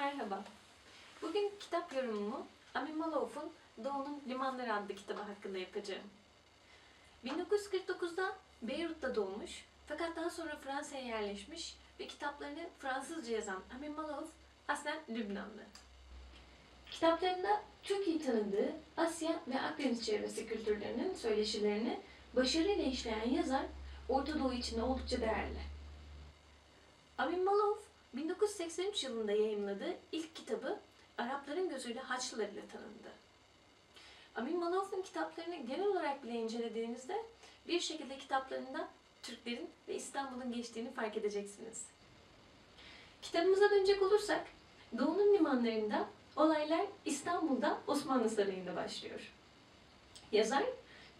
merhaba. Bugün kitap yorumumu Amin Malouf'un Doğu'nun Limanları adlı kitabı hakkında yapacağım. 1949'da Beyrut'ta doğmuş fakat daha sonra Fransa'ya yerleşmiş ve kitaplarını Fransızca yazan Amin Malouf aslen Lübnanlı. Kitaplarında çok iyi tanıdığı Asya ve Akdeniz çevresi kültürlerinin söyleşilerini başarıyla işleyen yazar Orta Doğu için oldukça değerli. Amin Malouf 1983 yılında yayınladığı ilk kitabı Arapların gözüyle Haçlılar ile tanındı. Amin Malouf'un kitaplarını genel olarak bile incelediğinizde bir şekilde kitaplarında Türklerin ve İstanbul'un geçtiğini fark edeceksiniz. Kitabımıza dönecek olursak, Doğu'nun limanlarında olaylar İstanbul'da Osmanlı Sarayı'nda başlıyor. Yazar,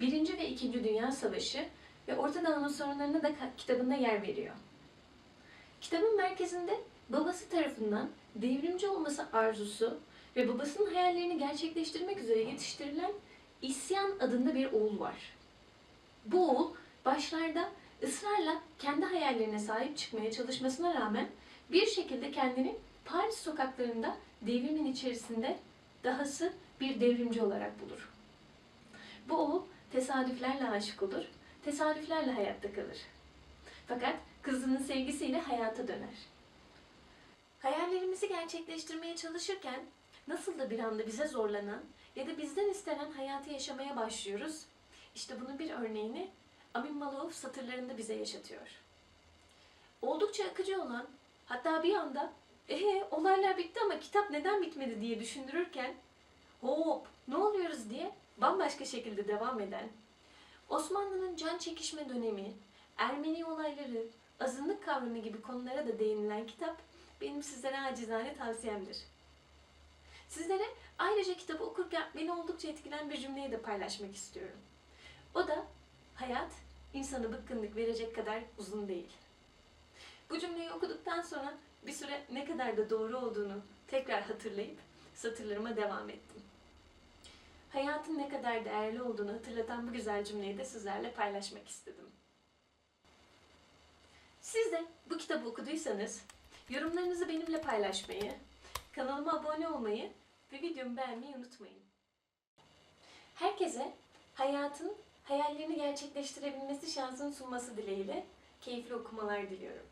1. ve 2. Dünya Savaşı ve Orta Doğu'nun sorunlarına da kitabında yer veriyor. Kitabın merkezinde babası tarafından devrimci olması arzusu ve babasının hayallerini gerçekleştirmek üzere yetiştirilen İsyan adında bir oğul var. Bu oğul başlarda ısrarla kendi hayallerine sahip çıkmaya çalışmasına rağmen bir şekilde kendini Paris sokaklarında devrimin içerisinde dahası bir devrimci olarak bulur. Bu oğul tesadüflerle aşık olur, tesadüflerle hayatta kalır. Fakat kızının sevgisiyle hayata döner. Hayallerimizi gerçekleştirmeye çalışırken nasıl da bir anda bize zorlanan ya da bizden istenen hayatı yaşamaya başlıyoruz. İşte bunun bir örneğini Amin Malouf satırlarında bize yaşatıyor. Oldukça akıcı olan, hatta bir anda ee olaylar bitti ama kitap neden bitmedi diye düşündürürken hop ne oluyoruz diye bambaşka şekilde devam eden Osmanlı'nın can çekişme dönemi, Ermeni olayları, azınlık kavramı gibi konulara da değinilen kitap benim sizlere acizane tavsiyemdir. Sizlere ayrıca kitabı okurken beni oldukça etkilen bir cümleyi de paylaşmak istiyorum. O da hayat insanı bıkkınlık verecek kadar uzun değil. Bu cümleyi okuduktan sonra bir süre ne kadar da doğru olduğunu tekrar hatırlayıp satırlarıma devam ettim. Hayatın ne kadar değerli olduğunu hatırlatan bu güzel cümleyi de sizlerle paylaşmak istedim. Siz de bu kitabı okuduysanız yorumlarınızı benimle paylaşmayı, kanalıma abone olmayı ve videomu beğenmeyi unutmayın. Herkese hayatın hayallerini gerçekleştirebilmesi şansını sunması dileğiyle keyifli okumalar diliyorum.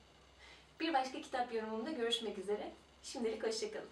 Bir başka kitap yorumumda görüşmek üzere. Şimdilik hoşçakalın.